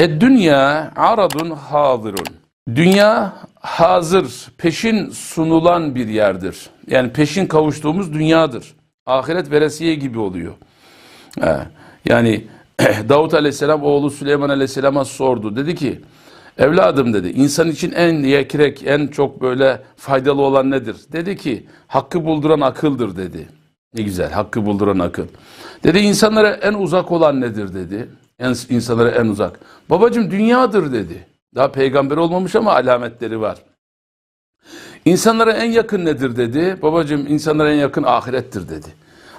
Ed dünya aradun hazırun. Dünya hazır, peşin sunulan bir yerdir. Yani peşin kavuştuğumuz dünyadır. Ahiret veresiye gibi oluyor. He, Yani Davut Aleyhisselam oğlu Süleyman Aleyhisselam'a sordu. Dedi ki evladım dedi insan için en yekrek en çok böyle faydalı olan nedir? Dedi ki hakkı bulduran akıldır dedi. Ne güzel hakkı bulduran akıl. Dedi insanlara en uzak olan nedir dedi. En, insanlara en uzak. Babacım dünyadır dedi. Daha peygamber olmamış ama alametleri var. İnsanlara en yakın nedir dedi. Babacım insanlara en yakın ahirettir dedi.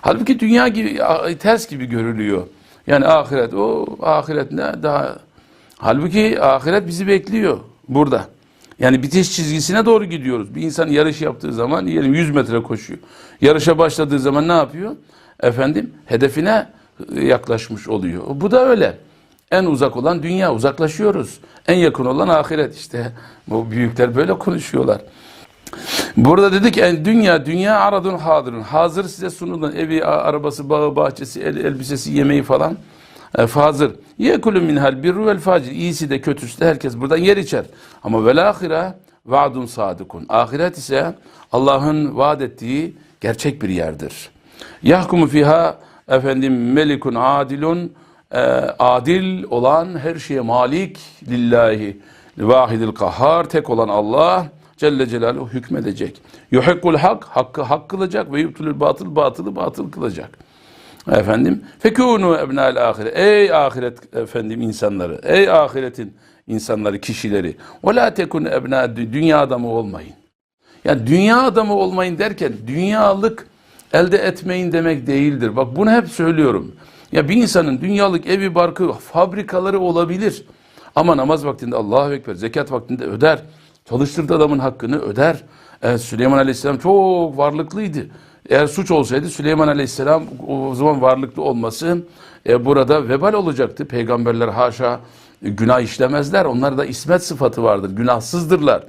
Halbuki dünya gibi ters gibi görülüyor. Yani ahiret o ahiret ne daha halbuki ahiret bizi bekliyor burada. Yani bitiş çizgisine doğru gidiyoruz. Bir insan yarış yaptığı zaman diyelim 100 metre koşuyor. Yarışa başladığı zaman ne yapıyor? Efendim hedefine yaklaşmış oluyor. Bu da öyle. En uzak olan dünya uzaklaşıyoruz. En yakın olan ahiret işte. Bu büyükler böyle konuşuyorlar. Burada dedik en dünya dünya aradun hadirun. Hazır size sunulan evi, arabası, bağı, bahçesi, el, elbisesi, yemeği falan. E, fazır. Yekulü minhal birru vel facir. İyisi de kötüsü de herkes buradan yer içer. Ama vel ahire vaadun sadıkun. Ahiret ise Allah'ın vaat ettiği gerçek bir yerdir. Yahkumu fiha efendim melikun adilun e, adil olan her şeye malik lillahi vahidil kahhar tek olan Allah Celle Celaluhu hükmedecek. Yuhikkul hak, hakkı hak kılacak ve yubtulul batıl, batılı batıl kılacak. Efendim, fekûnû ebnâl ahire. Ey ahiret efendim insanları, ey ahiretin insanları, kişileri. Ve lâ tekun ebnâ, dünya adamı olmayın. Yani dünya adamı olmayın derken dünyalık elde etmeyin demek değildir. Bak bunu hep söylüyorum. Ya bir insanın dünyalık evi, barkı, fabrikaları olabilir. Ama namaz vaktinde Allahu Ekber, zekat vaktinde öder. Çalıştırdığı adamın hakkını öder. Evet, Süleyman Aleyhisselam çok varlıklıydı. Eğer suç olsaydı Süleyman Aleyhisselam o zaman varlıklı olması e, burada vebal olacaktı. Peygamberler haşa günah işlemezler. Onlarda ismet sıfatı vardır. Günahsızdırlar.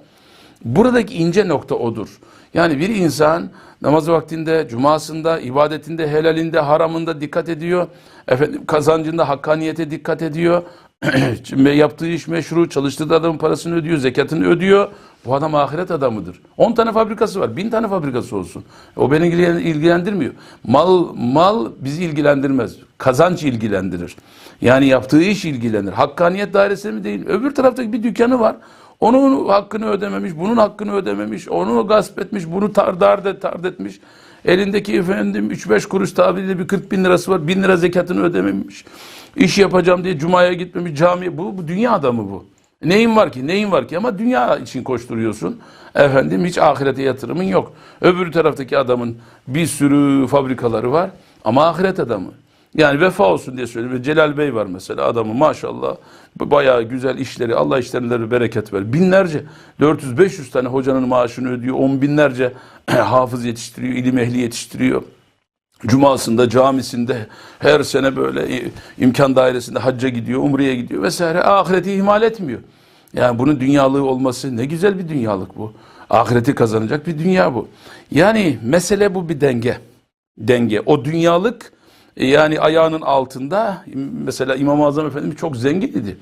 Buradaki ince nokta odur. Yani bir insan namaz vaktinde, cumasında, ibadetinde, helalinde, haramında dikkat ediyor. Efendim kazancında hakkaniyete dikkat ediyor. yaptığı iş meşru, çalıştığı adamın parasını ödüyor, zekatını ödüyor. Bu adam ahiret adamıdır. 10 tane fabrikası var, 1000 tane fabrikası olsun. O beni ilgilendirmiyor. Mal mal bizi ilgilendirmez. Kazanç ilgilendirir. Yani yaptığı iş ilgilenir. Hakkaniyet dairesinde mi değil? Öbür taraftaki bir dükkanı var. Onun hakkını ödememiş, bunun hakkını ödememiş, onu gasp etmiş, bunu tar dar tard etmiş. Elindeki efendim 3-5 kuruş tabiriyle bir 40 bin lirası var. Bin lira zekatını ödememiş. İş yapacağım diye cumaya gitmemiş, camiye. Bu, bu dünya adamı bu. Neyin var ki? Neyin var ki? Ama dünya için koşturuyorsun. Efendim hiç ahirete yatırımın yok. Öbür taraftaki adamın bir sürü fabrikaları var. Ama ahiret adamı. Yani vefa olsun diye söylüyorum. Celal Bey var mesela adamı maşallah bayağı güzel işleri Allah işlerine bereket ver. Binlerce 400-500 tane hocanın maaşını ödüyor. On binlerce hafız yetiştiriyor, ilim ehli yetiştiriyor. Cumasında, camisinde her sene böyle imkan dairesinde hacca gidiyor, umreye gidiyor vesaire. Ahireti ihmal etmiyor. Yani bunun dünyalığı olması ne güzel bir dünyalık bu. Ahireti kazanacak bir dünya bu. Yani mesele bu bir denge. Denge. O dünyalık yani ayağının altında mesela İmam-ı Azam Efendimiz çok zengin idi.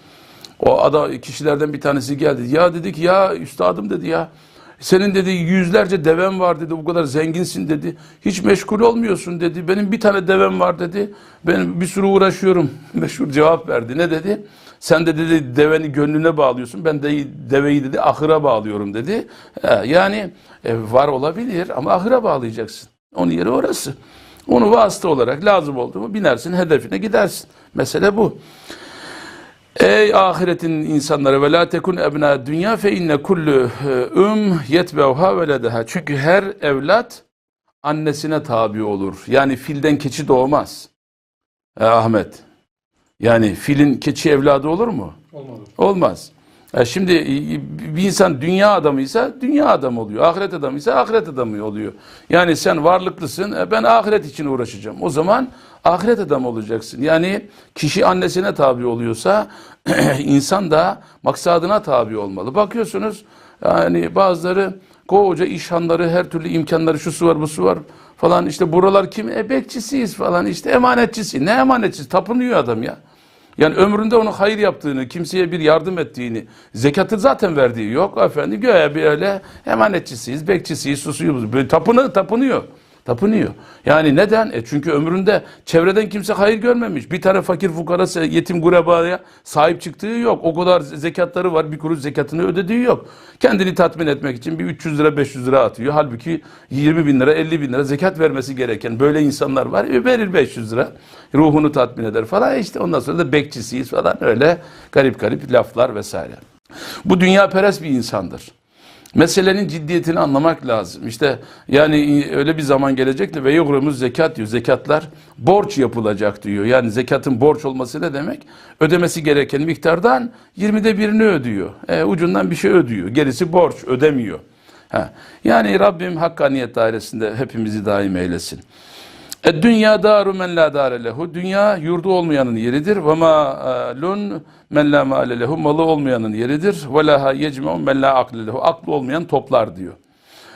O adam kişilerden bir tanesi geldi. Ya dedik ya üstadım dedi ya senin dedi yüzlerce devem var dedi. Bu kadar zenginsin dedi. Hiç meşgul olmuyorsun dedi. Benim bir tane devem var dedi. Ben bir sürü uğraşıyorum. Meşhur cevap verdi. Ne dedi? Sen de dedi deveni gönlüne bağlıyorsun. Ben de deveyi dedi ahıra bağlıyorum dedi. Yani e, var olabilir ama ahıra bağlayacaksın. Onun yeri orası. Onu vasıta olarak lazım oldu mu binersin hedefine gidersin. Mesele bu. Ey ahiretin insanları ve la tekun ebna dünya fe inne kullu um yetbevha veledeha. Çünkü her evlat annesine tabi olur. Yani filden keçi doğmaz. E, Ahmet. Yani filin keçi evladı olur mu? Olmaz. Olmaz. E şimdi bir insan dünya adamıysa dünya adamı oluyor. Ahiret adamıysa ahiret adamı oluyor. Yani sen varlıklısın, e ben ahiret için uğraşacağım. O zaman ahiret adamı olacaksın. Yani kişi annesine tabi oluyorsa insan da maksadına tabi olmalı. Bakıyorsunuz yani bazıları koca işhanları, her türlü imkanları, şu su var, bu su var falan işte buralar kim? E bekçisiyiz falan işte emanetçisi. Ne emanetçisi? Tapınıyor adam ya. Yani ömründe onu hayır yaptığını, kimseye bir yardım ettiğini, zekatı zaten verdiği yok. Efendim göğe bir öyle emanetçisiyiz, bekçisiyiz, susuyuz. Böyle tapını, tapınıyor. Tapınıyor. Yani neden? E çünkü ömründe çevreden kimse hayır görmemiş. Bir tane fakir fukara, yetim gurebaya sahip çıktığı yok. O kadar zekatları var, bir kuruş zekatını ödediği yok. Kendini tatmin etmek için bir 300 lira, 500 lira atıyor. Halbuki 20 bin lira, 50 bin lira zekat vermesi gereken böyle insanlar var. E verir 500 lira. Ruhunu tatmin eder falan. E işte ondan sonra da bekçisiyiz falan öyle garip garip laflar vesaire. Bu dünya perest bir insandır. Meselenin ciddiyetini anlamak lazım. İşte yani öyle bir zaman gelecek de ve yugrumuz zekat diyor. Zekatlar borç yapılacak diyor. Yani zekatın borç olması ne demek? Ödemesi gereken miktardan 20'de birini ödüyor. E, ucundan bir şey ödüyor. Gerisi borç ödemiyor. Ha. Yani Rabbim hakkaniyet dairesinde hepimizi daim eylesin. E, dünya daru men la dare lehu. Dünya yurdu olmayanın yeridir. Ve malun men la male lehu. Malı olmayanın yeridir. Ve laha yecme'un men la akle lehu. Aklı olmayan toplar diyor.